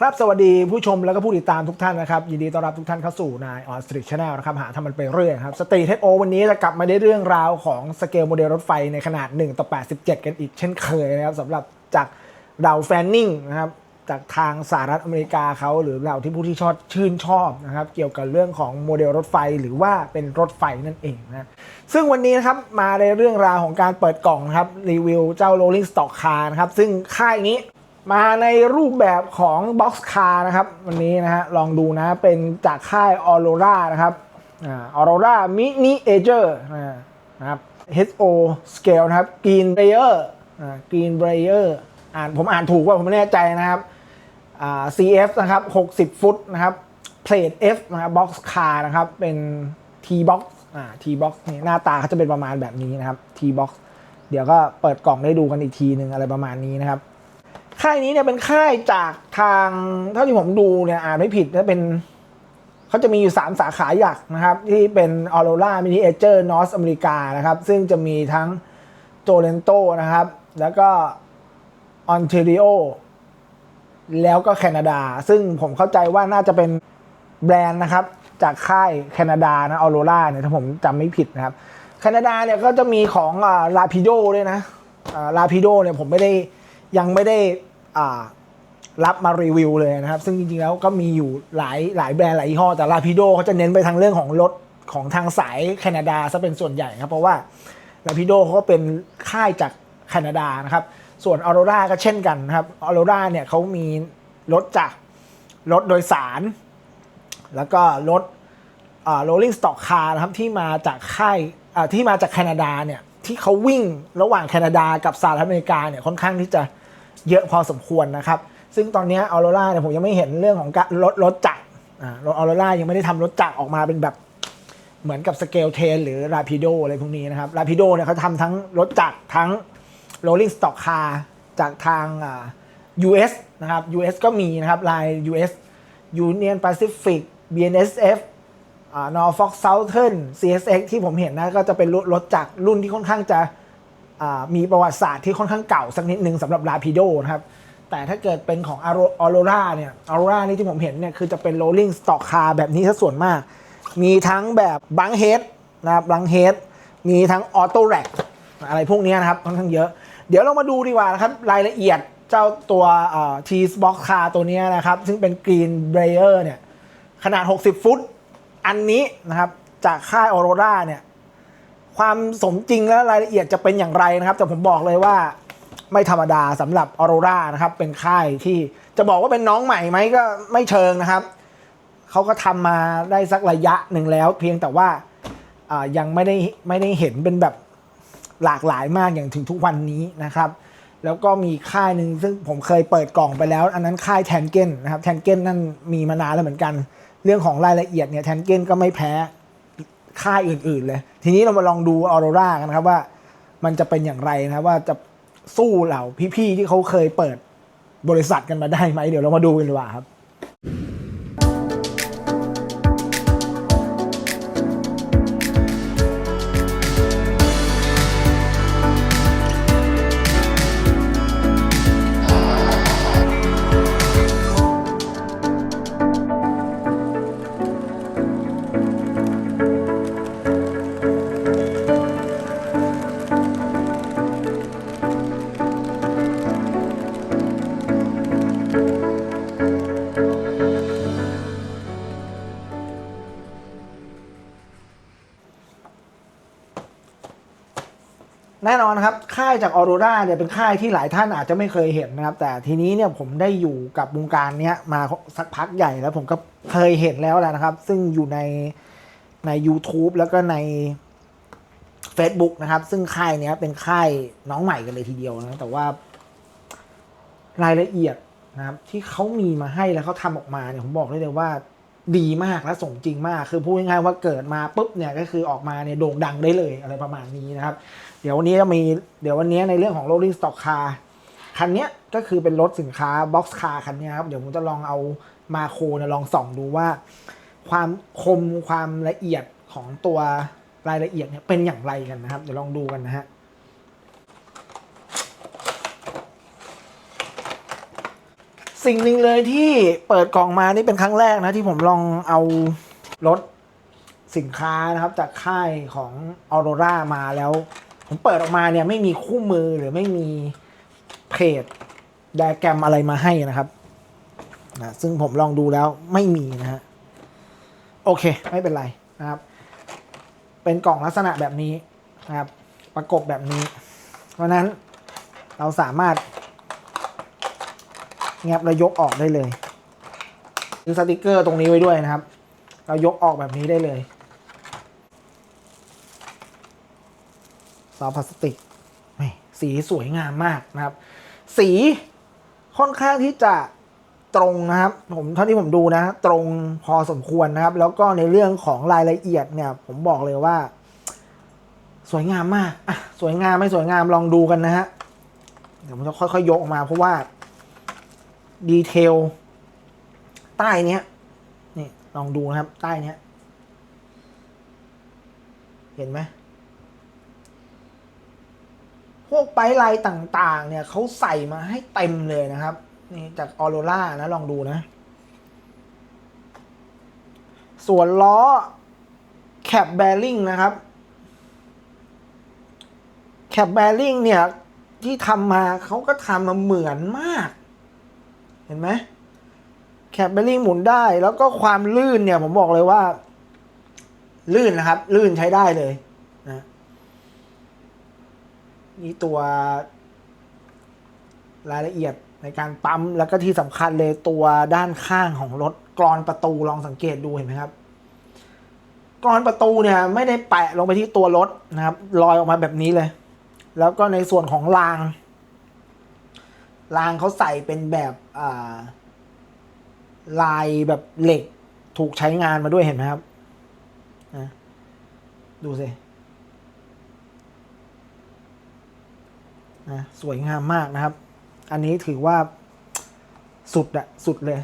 ครับสวัสดีผู้ชมแล้วก็ผู้ติดตามทุกท่านนะครับ ยินดีต้อนรับทุกท่านเข้าสู่นายออสตรีทชาแนลนะครับ หาทำมันไปเรื่อยครับสตรีทเทโอวันนี้จะกลับมาได้เรื่องราวของสเกลโมเดลรถไฟในขนาด 1 ต่อ 87 กันอีกเช่นเคยนะครับสำหรับจากเราแฟนนิงนะครับจากทางสหรัฐอเมริกาเขาหรือเราที่ผู้ที่ชอบชื่นชอบนะครับ เกี่ยวกับเรื่องของโมเดลรถไฟหรือว่าเป็นรถไฟนั่นเองนะซึ่งวันนี้นะครับมาในเรื่องราวของการเปิดกล่องนะครับรีวิวเจ้า Rolling Stock Car นะครับซึ่งค่ายนี้ มาในรูปแบบของ Box Car นะครับ วันนี้นะฮะลองดูนะเป็นจากค่าย Aurora นะครับอ่า Aurora Mini Ager นะครับ HO Scale นะครับ Green Layer อ่า Green Layer อ่านผมอ่านถูกว่าผมไม่แน่ใจนะครับอ่า CF นะครับ 60 ฟุตนะครับ Plate F นะครับ Box Car นะครับ เป็น T Box อ่า T Box นี่หน้าตาเขาจะเป็นประมาณแบบนี้นะครับ T Box เดี๋ยวก็เปิดกล่องได้ดูกันอีกทีหนึ่งอะไรประมาณนี้นะครับ ค่ายนี้เนี่ยเป็นค่ายจากทางเท่าที่ผมดูเนี่ยอ่านไม่ผิดนะเป็นเขาจะมีอยู่ 3 สาขาหลักนะครับ ที่เป็น Aurora Mini a g e r North America นะครับ ซึ่งจะมีทั้ง t o r e n t o นะครับ แล้วก็ Ontario แล้วก็แคนาดา ซึ่งผมเข้าใจว่าน่าจะเป็นแบรนด์นะครับ จากค่ายแคนาดานะ Aurora เนี่ยถ้าผมจำไม่ผิดนะครับแคนาดาเนี่ยก็จะมีของลาพิโดด้วยนะลาพิโดเนี่ยผมไม่ได้ยังไม่ได้ รับมารีวิวเลยนะครับ ซึ่งจริงๆแล้วก็มีอยู่หลายหลายแบรนด์หลายยี่ห้อแต่ลาพิโดเขาจะเน้นไปทางเรื่องของรถของทางสายแคนาดาซะเป็นส่วนใหญ่ครับ เพราะว่าลาพิโดเขาก็เป็นค่ายจากแคนาดานะครับ ส่วนออโรราก็เช่นกันนะครับออโรราเนี่ยเขามีรถจากรถโดยสาร แล้วก็รถอ่า rolling stock car นะครับที่มาจากค่ายอ่าที่มาจากแคนาดาเนี่ยที่เขาวิ่งระหว่างแคนาดากับสหรัฐอเมริกาเนี่ยค่อนข้างที่จะ เยอะพอสมควรนะครับ ซึ่งตอนนี้ออโรราเนี่ยผมยังไม่เห็นเรื่องของการรถรถจักรอ่ารถออโรรายังไม่ได้ทำรถจักรออกมาเป็นแบบเหมือนกับสเกลเทนหรือราพิโดอะไรพวกนี้นะครับราพิโดเนี่ยเขาทำทั้งรถจักรทั้ง rolling stock car จากทางอ่า US นะครับ US ก็มีนะครับลาย US Union Pacific BNSF อ่า Norfolk Southern CSX ที่ผมเห็นนะก็จะเป็นรถจากรุ่นที่ค่อนข้างจะ มีประวัติศาสตร์ที่ค่อนข้างเก่าสักนิดนึงสำหรับ Rapido นะครับ แต่ถ้าเกิดเป็นของ Aurora เนี่ย Aurora นี่ที่ผมเห็นเนี่ยคือจะเป็น rolling stock car แบบนี้ซะส่วนมาก มีทั้งแบบบังเฮดนะครับบังเฮดมีทั้งออโต้แร็กอะไรพวกนี้นะครับค่อนข้างเยอะ เดี๋ยวเรามาดูดีกว่านะครับรายละเอียดเจ้าตัวทีสบ็อกคาร์ตัวนี้นะครับ ซึ่งเป็น Green b r a y e r เนี่ยขนาด 60 ฟุต อันนี้นะครับจากค่ายออโรราเนี่ย ความสมจริงและรายละเอียดจะเป็นอย่างไรนะครับ แต่ผมบอกเลยว่าไม่ธรรมดาสำหรับออโรรานะครับ เป็นค่ายที่จะบอกว่าเป็นน้องใหม่ไหมก็ไม่เชิงนะครับ เขาก็ทำมาได้สักระยะหนึ่งแล้ว เพียงแต่ว่าอ่ายังไม่ได้ไม่ได้เห็นเป็นแบบหลากหลายมากอย่างถึงทุกวันนี้นะครับ แล้วก็มีค่ายหนึ่งซึ่งผมเคยเปิดกล่องไปแล้ว อันนั้นค่ายแทนเก้นนะครับแทนเก้นนั่นมีมานานแล้วเหมือนกัน เรื่องของรายละเอียดเนี่ยแทนเก้นก็ไม่แพ้ ค่ายอื่น ๆ เลย ทีนี้เรามาลองดูออโรรากันนะครับว่า มันจะเป็นอย่างไรนะครับว่าจะสู้เหล่าพี่ ๆ ที่เขาเคยเปิดบริษัทกันมาได้ไหมเดี๋ยวเรามาดูกันดีกว่าครับ แน่นอนครับค่ายจากออโรราเนี่ยเป็นค่ายที่หลายท่านอาจจะไม่เคยเห็นนะครับ แต่ทีนี้เนี่ยผมได้อยู่กับวงการเนี้ยมาสักพักใหญ่แล้วผมก็เคยเห็นแล้วแหละนะครับ ซึ่งอยู่ในใน YouTube แล้วก็ใน Facebook นะครับ ซึ่งค่ายเนี้ยเป็นค่ายน้องใหม่กันเลยทีเดียวนะแต่ว่ารายละเอียดนะครับ ที่เขามีมาให้แล้วเขาทำออกมาเนี่ยผมบอกได้เลยว่าดีมากและสมจริงมาก คือพูดง่ายๆว่าเกิดมาปุ๊บเนี่ยก็คือออกมาเนี่ยโด่งดังได้เลยอะไรประมาณนี้นะครับ เดี๋ยววันนี้จะมีเดี๋ยววันนี้ในเรื่องของ rolling stock car คันนี้ก็คือเป็นรถสินค้า box car คันนี้ครับ เดี๋ยวผมจะลองเอามาโครเนี่ลองส่องดูว่า ความคมความละเอียดของตัวรายละเอียดเนี่ยเป็นอย่างไรกันนะครับ เดี๋ยวลองดูกันนะฮะสสิ่งหนึ่งเลยที่เปิดกล่องมานี่เป็นครั้งแรกนะที่ผมลองเอารถสินค้านะครับจากค่ายของออโรรามาแล้ว ผมเปิดออกมาเนี่ยไม่มีคู่มือหรือไม่มีเพจไดแกรมอะไรมาให้นะครับนะซึ่งผมลองดูแล้วไม่มีนะฮะโอเค ไม่เป็นไรนะครับ เป็นกล่องลักษณะแบบนี้นะครับ ประกบแบบนี้ เพราะนั้นเราสามารถแงบแล้วยกออกได้เลยซื้อสติกเกอร์ตรงนี้ไว้ด้วยนะครับ เรายกออกแบบนี้ได้เลย ซอฟต์พลาสติกสีสวยงามมากนะครับ สีค่อนข้างที่จะตรงนะครับ ผมเท่าที่ผมดูนะ ตรงพอสมควรนะครับ แล้วก็ในเรื่องของรายละเอียดเนี่ย ผมบอกเลยว่า สวยงามมากอะสวยงามไม่สวยงามลองดูกันนะฮะเดี๋ยวผมจะค่อยๆยกออกมาเพราะว่าดีเทลใต้เนี้ยนี่ลองดูนะครับ ใต้เนี้ย เห็นไหม วกไปลายต่างๆ เนี่ยเขาใส่มาให้เต็มเลยนะครับ นี่จากออโรล่านะ ลองดูนะ ส่วนล้อแคปแบริ่งนะครับแคปแบริ่งเนี่ย ที่ทำมาเขาก็ทำมาเหมือนมาก เห็นไหมแคปเบลลิ่งหมุนได้ แล้วก็ความลื่นเนี่ย ผมบอกเลยว่า ลื่นนะครับ ลื่นใช้ได้เลย นะนี่ตัวรายละเอียดในการปั๊มแล้วก็ที่สำคัญเลยตัวด้านข้างของรถกรอนประตูลองสังเกตดูเห็นไหมครับกรอนประตูเนี่ยไม่ได้แปะลงไปที่ตัวรถนะครับลอยออกมาแบบนี้เลย แล้วก็ในส่วนของราง รางเขาใส่เป็นแบบอ่าลายแบบเหล็กถูกใช้งานมาด้วยเห็นไหมครับนะดูสิ นะสวยงามมากนะครับ อันนี้ถือว่าสุดอะสุดเลย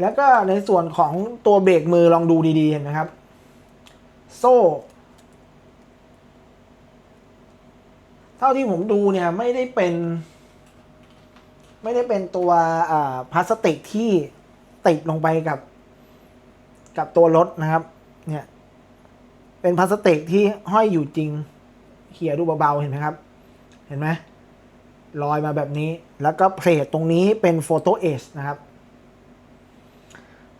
แล้วก็ในส่วนของตัวเบรกมือลองดูดีๆเห็นไหมครับ โซ่ เท่าที่ผมดูเนี่ยไม่ได้เป็น ไม่ได้เป็นตัวพลาสติกที่ติดลงไปกับ กับตัวรถนะครับ เนี่ยเป็นพลาสติกที่ห้อยอยู่จริงเขี่ยดูเบาๆเห็นไหมครับ เห็นไหม ลอยมาแบบนี้ แล้วก็เพลทตรงนี้เป็นโฟโตเอชนะครับ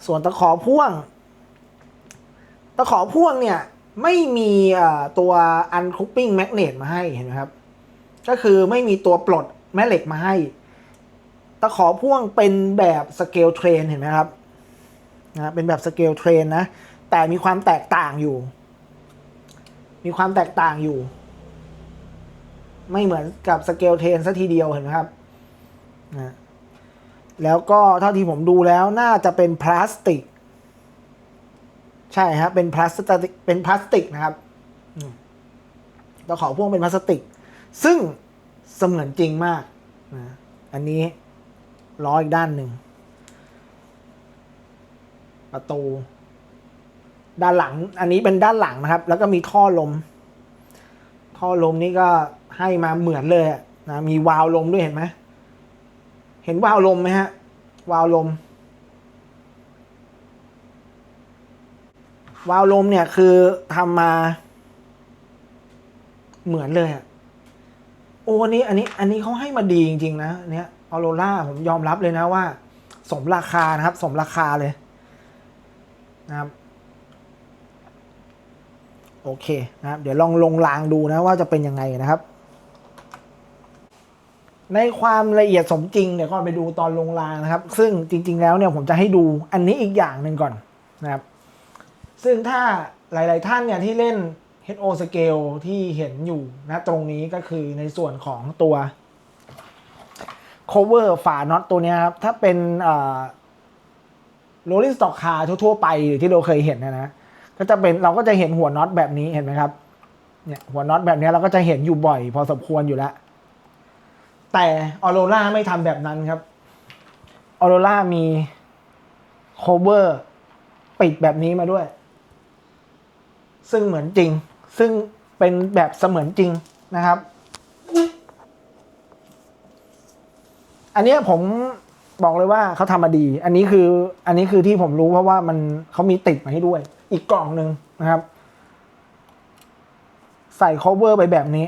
ส่วนตะขอพ่วง ตะขอพ่วงเนี่ยไม่มีตัว uncoupling magnet มาให้เห็นไหมครับ ก็คือไม่มีตัวปลดแม่เหล็กมาให้ ตะขอพ่วงเป็นแบบสเกลเทรนเห็นไหมครับนะเป็นแบบสเกลเทรนนะ แต่มีความแตกต่างอยู่ มีความแตกต่างอยู่ ไม่เหมือนกับสเกลเทนซะทีเดียวเห็นไหมครับนะแล้วก็เท่าที่ผมดูแล้วน่าจะเป็นพลาสติก ใช่ครับเป็นพลาสติกเป็นพลาสติกนะครับอืมตะขอพ่วงเป็นพลาสติก ซึ่งเสมือนจริงมากนะอันนี้ล้ออีกด้านหนึ่ง ประตู ด้านหลัง อันนี้เป็นด้านหลังนะครับ แล้วก็มีท่อลม ท่อลมนี่ก็ ให้มาเหมือนเลยนะมีวาล์วลมด้วยเห็นไหมเห็นวาล์วลมไหมฮะ วาล์วลม วาล์วลมเนี่ยคือทำมาเหมือนเลยอะโอ้อันนี้อันนี้อันนี้เขาให้มาดีจริง ๆ นะเนี้ยออโรล่าผมยอมรับเลยนะว่า สมราคานะครับ สมราคาเลยนะครับ โอเคนะครับ เดี๋ยวลองลงรางดูนะว่าจะเป็นยังไงนะครับ ในความละเอียดสมจริงเดี๋ยวก่อนไปดูตอนลงรางนะครับ ซึ่งจริง ๆ แล้วเนี่ยผมจะให้ดูอันนี้อีกอย่างหนึ่งก่อนนะครับ ซึ่งถ้าหลาย ๆ ท่านเนี่ยที่เล่น HO scale ที่เห็นอยู่นะตรงนี้ก็คือในส่วนของตัว cover ฝาน็อตตัวนี้ครับ ถ้าเป็นโรลลิ่งสต็อกคาร์ทั่ว ๆ ไปหรือที่เราเคยเห็นนะนะก็จะเป็นเราก็จะเห็นหัวน็อตแบบนี้เห็นไหมครับเนี่ยหัวน็อตแบบนี้เราก็จะเห็นอยู่บ่อย พอสมควรอยู่แล้ว แต่ออโรล่าไม่ทำแบบนั้นครับออโรล่ามี cover ปิดแบบนี้มาด้วย ซึ่งเหมือนจริง ซึ่งเป็นแบบเสมือนจริงนะครับ อันนี้ผมบอกเลยว่าเขาทำมาดี อันนี้คืออันนี้คือที่ผมรู้เพราะว่ามันเขามีติดมาให้ด้วย อีกกล่องหนึ่งนะครับ ใส่ cover ไปแบบนี้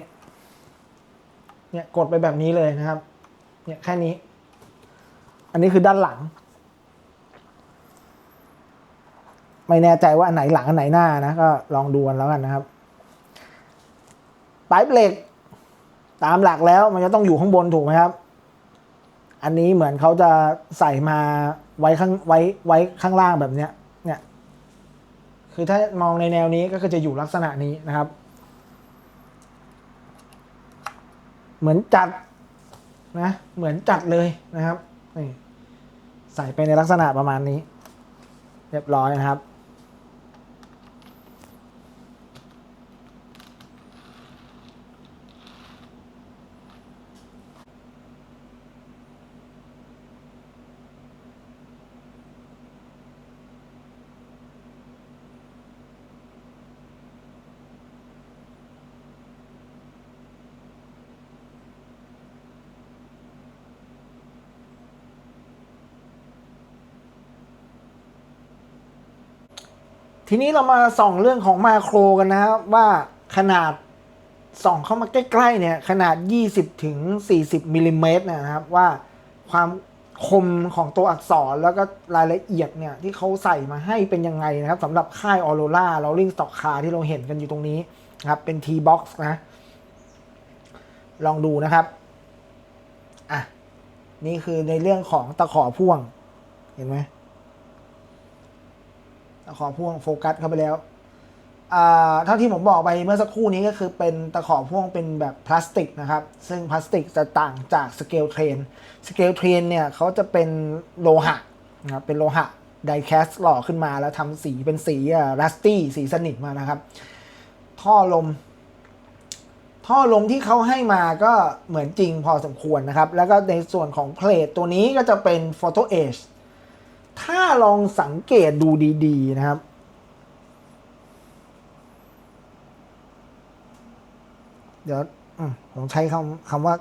เนี่ยกดไปแบบนี้เลยนะครับ เนี่ยแค่นี้ อันนี้คือด้านหลัง ไม่แน่ใจว่าอันไหนหลังอันไหนหน้านะก็ลองดูกันแล้วกันนะครับปลายเบรกตามหลักแล้วมันจะต้องอยู่ข้างบนถูกไหมครับ อันนี้เหมือนเขาจะใส่มาไว้ข้างไว้ไว้ข้างล่างแบบเนี้ย เนี่ย คือถ้ามองในแนวนี้ก็คือจะอยู่ลักษณะนี้นะครับ เหมือนจัดนะเหมือนจัดเลยนะครับนี่ใส่ไปในลักษณะประมาณนี้ เรียบร้อยนะครับ ทีนี้เรามาส่องเรื่องของมาโครกันนะครับว่าขนาดส่องเข้ามาใกล้ๆเนี่ยขนาด 20ถึง40มิลลิเมตรนะครับว่าความคมของตัวอักษรแล้วก็รายละเอียดเนี่ยที่เขาใส่มาให้เป็นยังไงนะครับสำหรับค่ายออโรล่าเราลิงสต็อกคาที่เราเห็นกันอยู่ตรงนี้นะครับเป็น T-box นะ ลองดูนะครับอะนี่คือในเรื่องของตะขอพ่วงเห็นไหม ขอพ่วงโฟกัสเข้าไปแล้วเท่าที่ผมบอกไปเมื่อสักครู่นี้ก็คือเป็นตะขอพ่วงเป็นแบบพลาสติกนะครับ ซึ่งพลาสติกจะต่างจากสเกลเทรนสเกลเทรนเนี่ยเขาจะเป็นโลหะนะครับเป็นโลหะไดแคสหล่อขึ้นมาแล้วทำสีเป็นสีรัสตี้สีสนิทมานะครับ ท่อลม ท่อลมที่เขาให้มาก็เหมือนจริงพอสมควรนะครับ แล้วก็ในส่วนของเพลทตัวนี้ก็จะเป็น Photo Edge ถ้าลองสังเกตดูดีๆนะครับ เดี๋ยวผมใช้คำคำว่า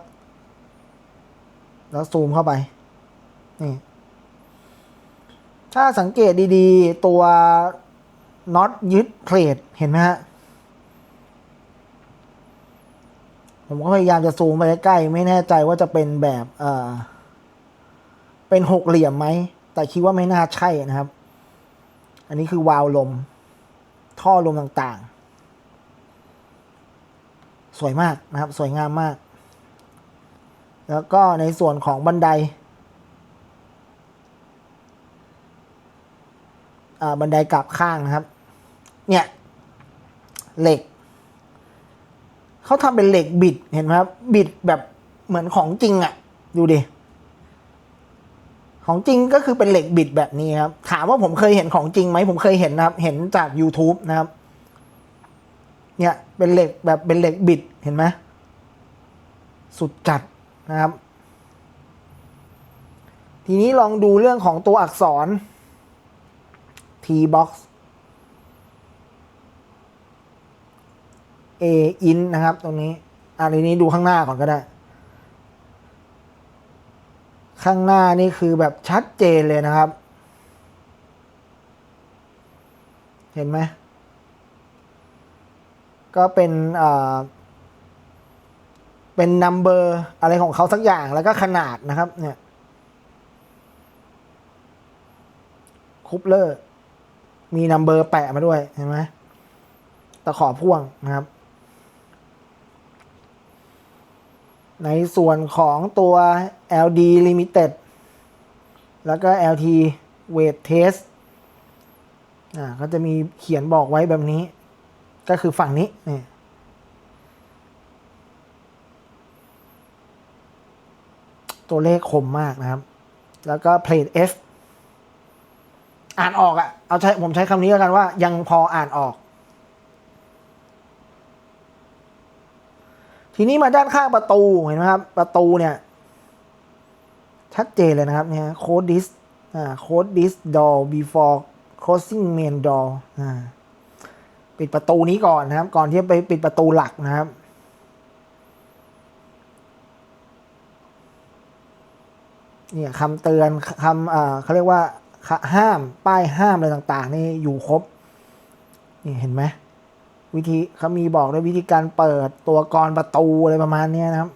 แล้วซูมเข้าไป นี่ ถ้าสังเกตดีๆ ตัวน็อตยึดเพลทเห็นไหมฮะ ผมก็พยายามจะซูมไปใกล้ๆไม่แน่ใจว่าจะเป็นแบบ เออเป็นหกเหลี่ยมไหม แต่คิดว่าไม่น่าใช่นะครับ อันนี้คือวาล์วลม ท่อลมต่างๆ สวยมากนะครับ สวยงามมาก แล้วก็ในส่วนของบันไดบันไดกลับข้างนะครับ เนี่ย เหล็ก เขาทำเป็นเหล็กบิดเห็นไหมครับ บิดแบบเหมือนของจริงอะ่ะ ดูดิ ของจริงก็คือเป็นเหล็กบิดแบบนี้ครับ ถามว่าผมเคยเห็นของจริงไหมผมเคยเห็นนะครับ เห็นจาก YouTube นะครับ เนี่ย เป็นเหล็กแบบเป็นเหล็กบิดเห็นไหมสุดจัดนะครับ ทีนี้ลองดูเรื่องของตัวอักษร T-box A in นะครับ ตรงนี้อันนี้ดูข้างหน้าก่อนก็ได้ ข้างหน้านี่คือแบบชัดเจนเลยนะครับ เห็นไหม ก็เป็นอ่าเป็นนัมเบอร์อะไรของเขาสักอย่างแล้วก็ขนาดนะครับ เนี่ยคูปเลอร์ มีนัมเบอร์แปะมาด้วย เห็นไหมตะขอพ่วงนะครับ ในส่วนของตัว LD Limited แล้วก็ LT Weight Test อ่าก็จะมีเขียนบอกไว้แบบนี้ ก็คือฝั่งนี้นี่ตัวเลขคมมากนะครับ แล้วก็ Plate F อ่านออกอะ่ะ เอาใช้ผมใช้คำนี้แล้วกันว่ายังพออ่านออก ทีนี้มาด้านข้างประตูเห็นไหมครับ ประตูเนี่ย ชัดเจนเลยนะครับเนี่ยโค้ดดิสอ่าโค้ดดิส door before closing main door อ่าปิดประตูนี้ก่อนนะครับ ก่อนที่จะไปปิดประตูหลักนะครับนเนี่ยคำเตือนคำอ่อเขาเรียกว่าห้ามป้ายห้ามอะไรต่าง ๆ นี่อยู่ครบนี่เห็นไหม วิธีเขามีบอกด้วยวิธีการเปิดตัวกรประตูอะไรประมาณนี้นะครับ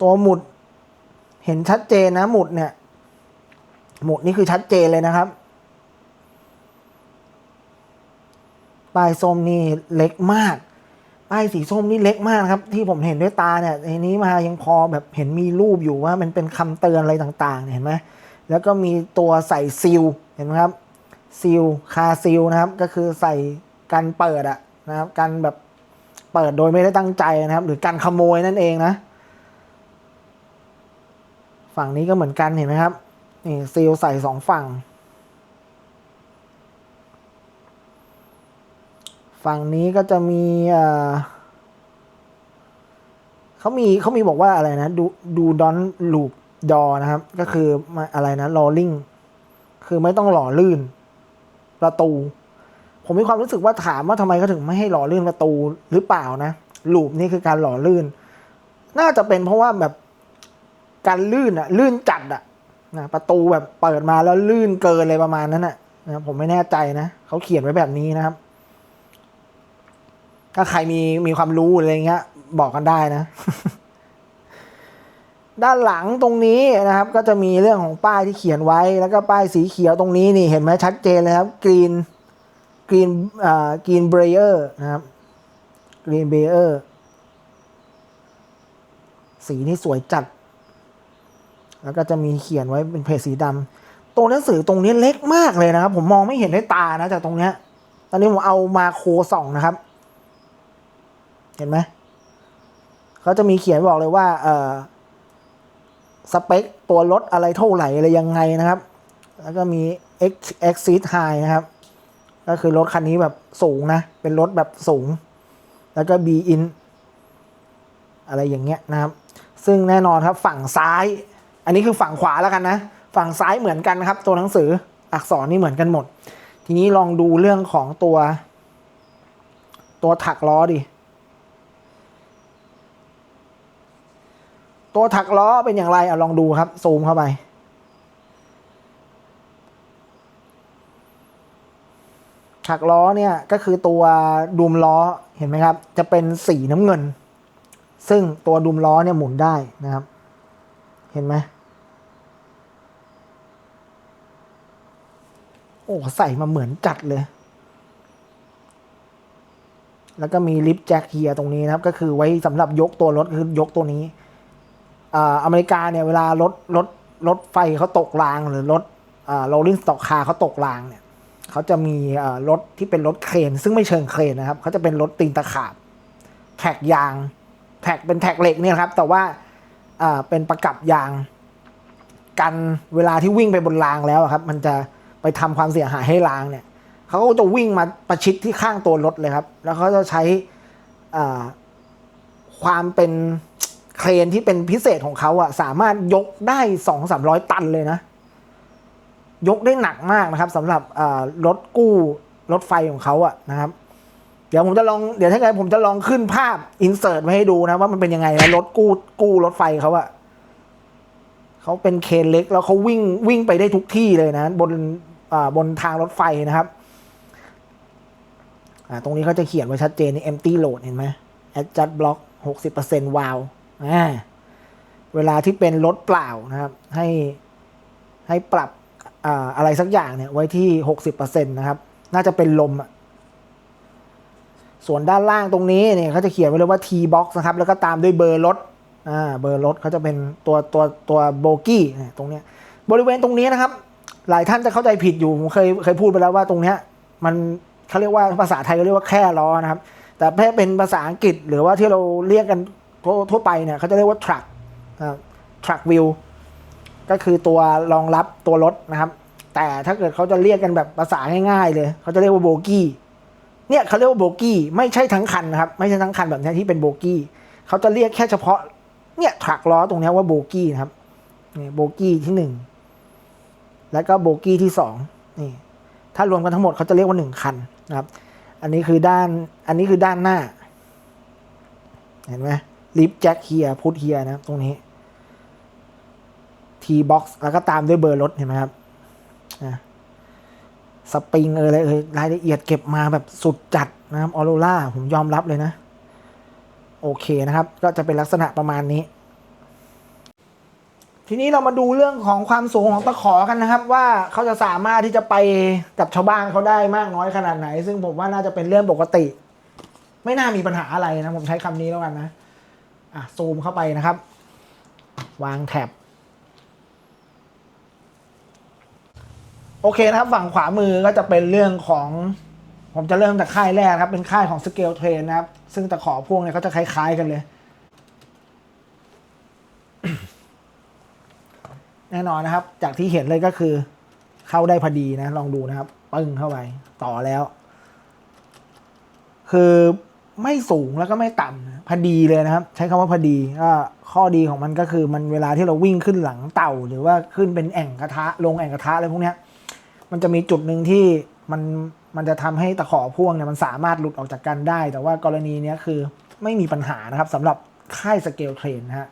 ตัวหมุดเห็นชัดเจนนะหมุดเนี่ย หมุดนี่คือชัดเจนเลยนะครับป้ายส้มนี่เล็กมากป้ายสีส้มนี่เล็กมากนะครับ ที่ผมเห็นด้วยตาเนี่ยทีนี้มายังพอแบบเห็นมีรูปอยู่ว่ามันเป็นคำเตือนอะไรต่างๆเนี่ยเห็นไหมแล้วก็มีตัวใส่ซีลเห็นไหมครับซีลคาซีลนะครับ ก็คือใส่ กันเปิดอะนะครับกันแบบเปิดโดยไม่ได้ตั้งใจนะครับ หรือการขโมยนั่นเองนะ ฝั่งนี้ก็เหมือนกันเห็นไหมครับนี่ซีลใส่สองฝั่ง ฝั่งนี้ก็จะมีเขามีเขามีบอกว่าอะไรนะ ดูดูดอนลูปดอนะครับ ก็คืออะไรนะลอลิงคือไม่ต้องหล่อลื่น ประตู ผมมีความรู้สึกว่าถามว่าทำไมเขาถึงไม่ให้หล่อลื่นประตูหรือเปล่านะลูปนี่คือการหล่อลื่น น่าจะเป็นเพราะว่าแบบการลื่นอะลื่นจัดอะนะประตูแบบเปิดมาแล้วลื่นเกินอะไรประมาณนั้นอะนะผมไม่แน่ใจนะเขาเขียนไว้แบบนี้นะครับ ถ้าใครมีมีความรู้อะไรเงี้ย บอกกันได้นะ ด้านหลังตรงนี้นะครับ ก็จะมีเรื่องของป้ายที่เขียนไว้ แล้วก็ป้ายสีเขียวตรงนี้นี่เห็นไหมชัดเจนเลยครับกรีน กรีนอ่ากรีนเบรเออร์นะครับกรีนเบรเออร์สีนี่สวยจัด แล้วก็จะมีเขียนไว้เป็นเพจสีดำตัวหนังสือตรงนี้เล็กมากเลยนะครับ ผมมองไม่เห็นด้วยตานะจากตรงเนี้ยตอนนี้ผมเอามาโคส่องนะครับ เห็นไหมเขาจะมีเขียนบอกเลยว่าเออสเปคตัวรถอะไรเท่าไหร่อะไรยังไงนะครับ แล้วก็มี X Exit High นะครับ ก็คือรถคันนี้แบบสูงนะ เป็นรถแบบสูง แล้วก็ B in อะไรอย่างเงี้ยนะครับ ซึ่งแน่นอนครับฝั่งซ้าย อันนี้คือฝั่งขวาแล้วกันนะ ฝั่งซ้ายเหมือนกันครับ ตัวหนังสืออักษรนี่เหมือนกันหมด ทีนี้ลองดูเรื่องของตัว ตัวถักล้อดิ ตัวถักล้อเป็นอย่างไรเอะลองดูครับ ซูมเข้าไป ถักล้อเนี่ยก็คือตัวดุมล้อเห็นไหมครับ จะเป็นสีน้ำเงิน ซึ่งตัวดุมล้อเนี่ยหมุนได้นะครับ เห็นไหมโอ้ใส่มาเหมือนจัดเลย แล้วก็มีลิฟต์แจ็คเฮียตรงนี้นะครับ ก็คือไว้สำหรับยกตัวรถคือยกตัวนี้อ่าอเมริกาเนี่ยเวลารถรถรถไฟเขาตกรางหรือรถอ่าโรลลิ่งสต็อกคาเขาตกรางเนี่ย เขาจะมีรถที่เป็นรถเครน ซึ่งไม่เชิงเครนนะครับเขาจะเป็นรถตีนตะขาบแท็กยาง แท็กเป็นแท็กเหล็กเนี่ยครับ แต่ว่าเป็นประกับยาง กันเวลาที่วิ่งไปบนรางแล้วครับ มันจะไปทำความเสียหายให้รางเนี่ยเขาก็จะวิ่งมาประชิดที่ข้างตัวรถเลยครับ แล้วเขาจะใช้ความเป็นเครนที่เป็นพิเศษของเขาอะสามารถยกได้สองสามร้อยตันเลยนะ ยกได้หนักมากนะครับสำหรับรถกู้รถไฟของเขาอะนะครับ เดี๋ยวผมจะลองเดี๋ยวถ้าไงผมจะลองขึ้นภาพอินเสิร์ตไว้ให้ดูนะว่ามันเป็นยังไงนะรถกู้กู้รถไฟเขาอะเขาเป็นเครนเล็กแล้วเขาวิ่งวิ่งไปได้ทุกที่เลยนะ บนบนทางรถไฟนะครับตรงนี้เขาจะเขียนไว้ชัดเจนใน empty load เห็นไหม adjust block หกสิบเปอร์เซ็นต์วาลอ่าเวลาที่เป็นรถเปล่านะครับ ให้ให้ปรับ อะไรสักอย่างเนี่ยไว้ที่หกสิบเปอร์เซ็นต์นะครับ น่าจะเป็นลมอะส่วนด้านล่างตรงนี้เนี่ยเขาจะเขียนไว้เลยว่า T box นะครับ แล้วก็ตามด้วยเบอร์รถอ่าเบอร์รถเขาจะเป็นตัวตัวตัวโบกี้ตรงเนี้ยบริเวณตรงนี้นะครับ หลายท่านจะเข้าใจผิดอยู่ผมเคยเคยพูดไปแล้วว่าตรงเนี้ยมันเขาเรียกว่าภาษาไทยเขาเรียกว่าแค่ล้อนะครับ แต่ถ้าเป็นภาษาอังกฤษหรือว่าที่เราเรียกกันทั่วไปเนี่ยเขาจะเรียกว่า truck นะครับ truck wheel ก็คือตัวรองรับตัวรถนะครับ แต่ถ้าเกิดเขาจะเรียกกันแบบภาษาง่ายๆ เลยเขาจะเรียกว่าโบกี้เนี่ยเขาเรียกว่าโบกี้ไม่ใช่ทั้งคันนะครับ ไม่ใช่ทั้งคันแบบนี้ที่เป็นโบกี้เขาจะเรียกแค่เฉพาะเนี่ยทรักล้อตรงนี้ว่าโบกี้นะครับนี่โบกี้ที่หนึ่งแล้วก็โบกี้ที่สองนี่ถ้ารวมกันทั้งหมดเขาจะเรียกว่าหนึ่งคันนะครับ อันนี้คือด้านอันนี้คือด้านหน้า เห็นไหมลิฟแจ็คเฮียพุทเฮียนะตรงนี้ T-box แล้วก็ตามด้วยเบอร์รถเห็นไหมครับสปริงเอออะไรเอยรายละเอียดเก็บมาแบบสุดจัดนะครับออโรล่าผมยอมรับเลยนะ โอเคนะครับ ก็จะเป็นลักษณะประมาณนี้ ทีนี้เรามาดูเรื่องของความสูงของตะขอกันนะครับ ว่าเขาจะสามารถที่จะไปกับชาวบ้านเขาได้มากน้อยขนาดไหน ซึ่งผมว่าน่าจะเป็นเรื่องปกติ ไม่น่ามีปัญหาอะไรนะ ผมใช้คำนี้แล้วกันนะอะซูมเข้าไปนะครับ วางแท็บ โอเคนะครับฝั่งขวามือก็จะเป็นเรื่องของ ผมจะเริ่มจากค่ายแรกครับ เป็นค่ายของสเกลเทรนนะครับ ซึ่งตะขอพ่วงเนี่ยเขาจะคล้ายๆกันเลย แน่นอนนะครับ จากที่เห็นเลยก็คือ เข้าได้พอดีนะ ลองดูนะครับปึ้งเข้าไปต่อแล้ว คือไม่สูงแล้วก็ไม่ต่ำพอดีเลยนะครับ ใช้คำว่าพอดีก็ข้อดีของมันก็คือมันเวลาที่เราวิ่งขึ้นหลังเต่า หรือว่าขึ้นเป็นแอ่งกระทะ ลงแอ่งกระทะอะไรพวกเนี้ย มันจะมีจุดหนึ่งที่มันมันจะทำให้ตะขอพ่วงเนี่ยมันสามารถหลุดออกจากกันได้ แต่ว่ากรณีนี้คือไม่มีปัญหานะครับสำหรับค่ายสเกลเทรนนะฮะ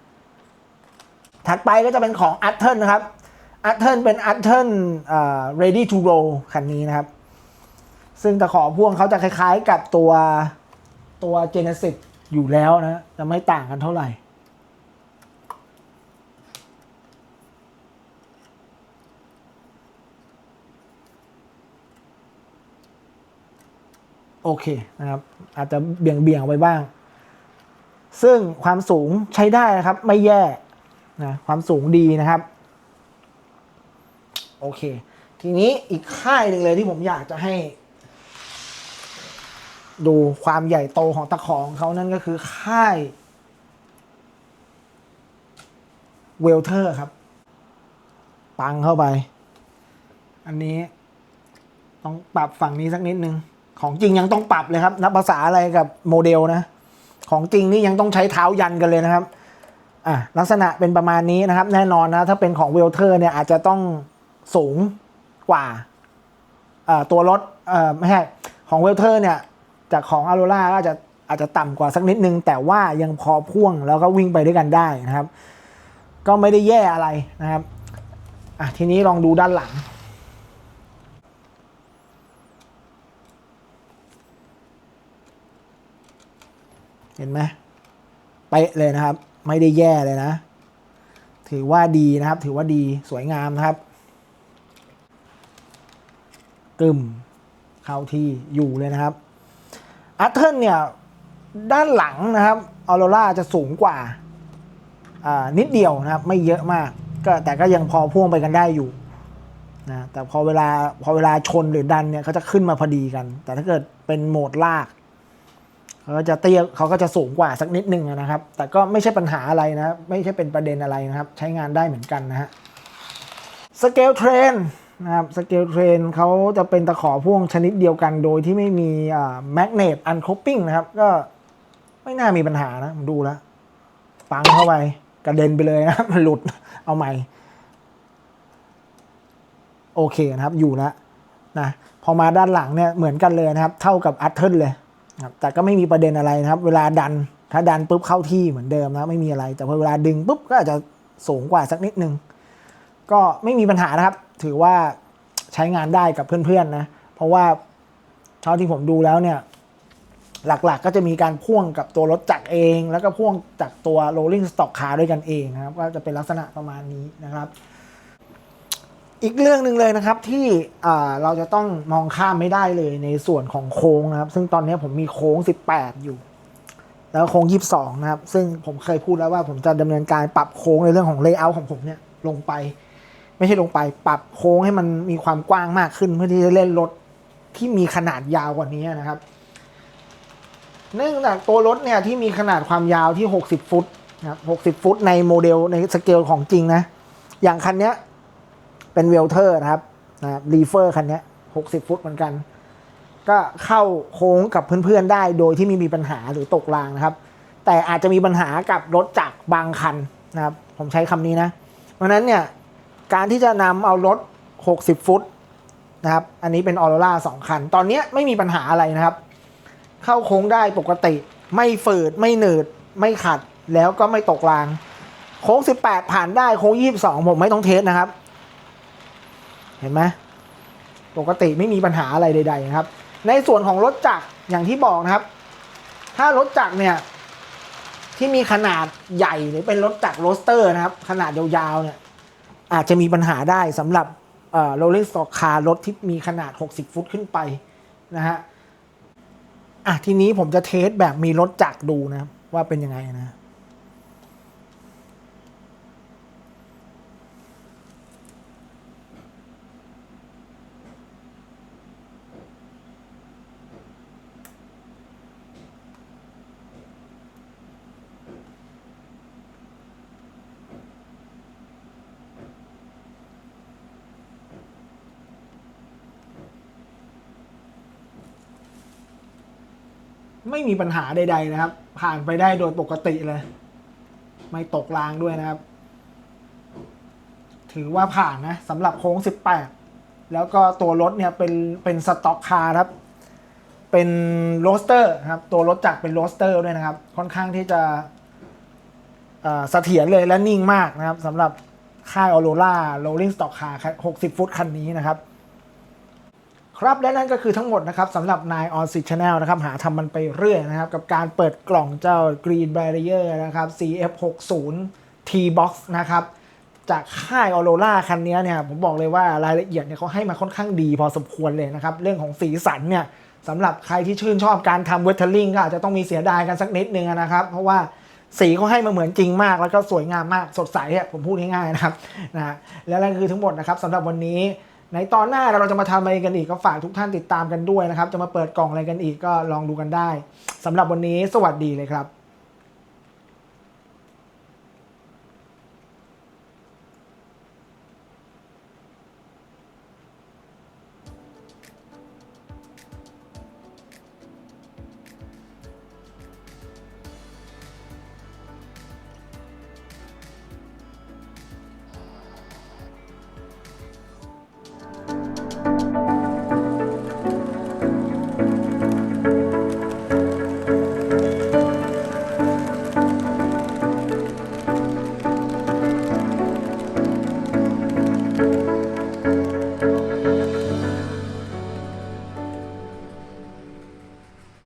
ถัดไปก็จะเป็นของ a t t e r นะครับ a t t e r เป็น a t t e r ready to roll คันนี้นะครับ ซึ่งตะขอพ่วงเขาจะคล้ายๆกับตัวตัว Genesis อยู่แล้วนะ จะไม่ต่างกันเท่าไหร่ โอเคนะครับ อาจจะเบี่ยงเบี่ยงไปบ้าง ซึ่งความสูงใช้ได้นะครับ ไม่แย่นะความสูงดีนะครับ โอเค ทีนี้อีกค่ายหนึ่งเลยที่ผมอยากจะให้ ดูความใหญ่โตของตะขอของเขานั่นก็คือค่ายเวลเทอร์ครับ ปังเข้าไป อันนี้ ต้องปรับฝั่งนี้สักนิดนึง ของจริงยังต้องปรับเลยครับ นับภาษาอะไรกับโมเดลนะ ของจริงนี่ยังต้องใช้เท้ายันกันเลยนะครับอะลักษณะเป็นประมาณนี้นะครับ แน่นอนนะ ถ้าเป็นของเวลเทอร์เนี่ยอาจจะต้องสูงกว่าตัวรถอ่อไม่ใช่ของเวลเทอร์เนี่ย จากของอ r โรล่าก็จจะอาจจะต่ำกว่าสักนิดนึง แต่ว่ายังพอพ่วงแล้วก็วิ่งไปด้วยกันได้นะครับ ก็ไม่ได้แย่อะไรนะครับอะทีนี้ลองดูด้านหลัง เห็นไหมเป๊ะเลยนะครับ ไม่ได้แย่เลยนะ ถือว่าดีนะครับ ถือว่าดีสวยงามนะครับกึมเข้าที่อยู่เลยนะครับอัตเทิลเนี่ยด้านหลังนะครับออโรล่าจะสูงกว่าอ่านิดเดียวนะครับ ไม่เยอะมากก็แต่ก็ยังพอพ่วงไปกันได้อยู่นะแต่พอเวลาพอเวลาชนหรือดันเนี่ยเขาจะขึ้นมาพอดีกัน แต่ถ้าเกิดเป็นโหมดลาก เขาก็จะเตี้ยเขาก็จะสูงกว่าสักนิดนึงนะครับ แต่ก็ไม่ใช่ปัญหาอะไรนะไม่ใช่เป็นประเด็นอะไรนะครับ ใช้งานได้เหมือนกันนะฮะสเกลเทรนนะครับสเกลเทรนเขาจะเป็นตะขอพ่วงชนิดเดียวกันโดยที่ไม่มีแมกเนตอันค o ปปิ้งนะครับ ก็ไม่น่ามีปัญหานะดูแล้วปังเข้าไปกระเด็นไปเลยนะมันหลุดเอาใหม่ โอเคนะครับอยู่แล้วนะพอมาด้านหลังเนี่ยเหมือนกันเลยนะครับ เท่ากับอัตเทิลเลย ครับแต่ก็ไม่มีประเด็นอะไรนะครับ เวลาดันถ้าดันปุ๊บเข้าที่เหมือนเดิมนะไม่มีอะไร แต่พอเวลาดึงปุ๊บก็อาจจะสูงกว่าสักนิดนึง ก็ไม่มีปัญหานะครับ ถือว่าใช้งานได้กับเพื่อนๆนะ เพราะว่าเท่าที่ผมดูแล้วเนี่ย หลักๆก็จะมีการพ่วงกับตัวรถจักรเอง แล้วก็พ่วงจากตัว rolling stock car ด้วยกันเองนะครับ ก็จะเป็นลักษณะประมาณนี้นะครับ อีกเรื่องหนึ่งเลยนะครับที่เราจะต้องมองข้ามไม่ได้เลยในส่วนของโค้งนะครับ ซึ่งตอนนี้ผมมีโค้ง 18 อยู่ แล้วโค้ง 22 นะครับ ซึ่งผมเคยพูดแล้วว่าผมจะดำเนินการปรับโค้งในเรื่องของเลเยอร์ของผมเนี่ยลงไป ไม่ใช่ลงไปปรับโค้งให้มันมีความกว้างมากขึ้นเพื่อที่จะเล่นรถที่มีขนาดยาวกว่านี้นะครับ เนื่องจากตัวรถเนี่ยที่มีขนาดความยาวที่ 60 ฟุตนะครับ60 ฟุตในโมเดลในสเกลของจริงนะอย่างคันเนี้ย เป็นเวลเทอร์นะครับนะรีเฟอร์คันนี้หกสิบฟุตเหมือนกัน ก็เข้าโค้งกับเพื่อนๆได้โดยที่ไม่มีปัญหาหรือตกรางนะครับ แต่อาจจะมีปัญหากับรถจักรบางคันนะครับ ผมใช้คำนี้นะ เพราะนั้นเนี่ย การที่จะนำเอารถ 60 ฟุตนะครับ อันนี้เป็นออโรล่าสองคัน ตอนนี้ไม่มีปัญหาอะไรนะครับ เข้าโค้งได้ปกติ ไม่ฝืด ไม่หนืด ไม่ขัด แล้วก็ไม่ตกรางโโค้ง 18 ผ่านได้ โค้ง 22 ผมไม่ต้องเทสนะครับ เห็นไหมปกติไม่มีปัญหาอะไรใด ๆ นะครับ ในส่วนของรถจักรอย่างที่บอกนะครับ ถ้ารถจักรเนี่ยที่มีขนาดใหญ่หรือเป็นรถจักรโรสเตอร์นะครับ ขนาดยาวๆเนี่ยอาจจะมีปัญหาได้สำหรับเอ่อ rolling stock car รถที่มีขนาด 60 ฟุตขึ้นไปนะฮะอะทีนี้ผมจะเทสแบบมีรถจักรดูนะว่าเป็นยังไงนะ ไม่มีปัญหาใด ๆ นะครับ ผ่านไปได้โดยปกติเลย ไม่ตกรางด้วยนะครับ ถือว่าผ่านนะสำหรับโค้ง 18 แล้วก็ตัวรถเนี่ยเป็นเป็นสต็อกคาร์ครับ เป็นโรสเตอร์ครับ ตัวรถจักรเป็นโรสเตอร์ด้วยนะครับ ค่อนข้างที่จะเสถียรเลยและนิ่งมากนะครับสำหรับค่ายออโรล่าโรลลิงสต็อกคาร์60 ฟุตคันนี้นะครับ ครับและนั่นก็คือทั้งหมดนะครับสำหรับ Nine on Six Channel นะครับหาทำมันไปเรื่อยนะครับ กับการเปิดกล่องเจ้า Green Barrier นะครับ CF60 T-Box นะครับจากค่าย Aurora คันนี้เนี่ยผมบอกเลยว่ารายละเอียดเนี่ยเขาให้มาค่อนข้างดีพอสมควรเลยนะครับ เรื่องของสีสันเนี่ยสำหรับใครที่ชื่นชอบการทำเวทเทอร์ลิงก็อาจจะต้องมีเสียดายกันสักนิดนึงนะครับ เพราะว่าสีเขาให้มาเหมือนจริงมากแล้วก็สวยงามมากสดใสผมพูดง่ายๆนะครับนะและนั่นคือทั้งหมดนะครับสำหรับวันนี้ ในตอนหน้าเราจะมาทำอะไรกันอีกก็ฝากทุกท่านติดตามกันด้วยนะครับ จะมาเปิดกล่องอะไรกันอีกก็ลองดูกันได้สำหรับวันนี้สวัสดีเลยครับ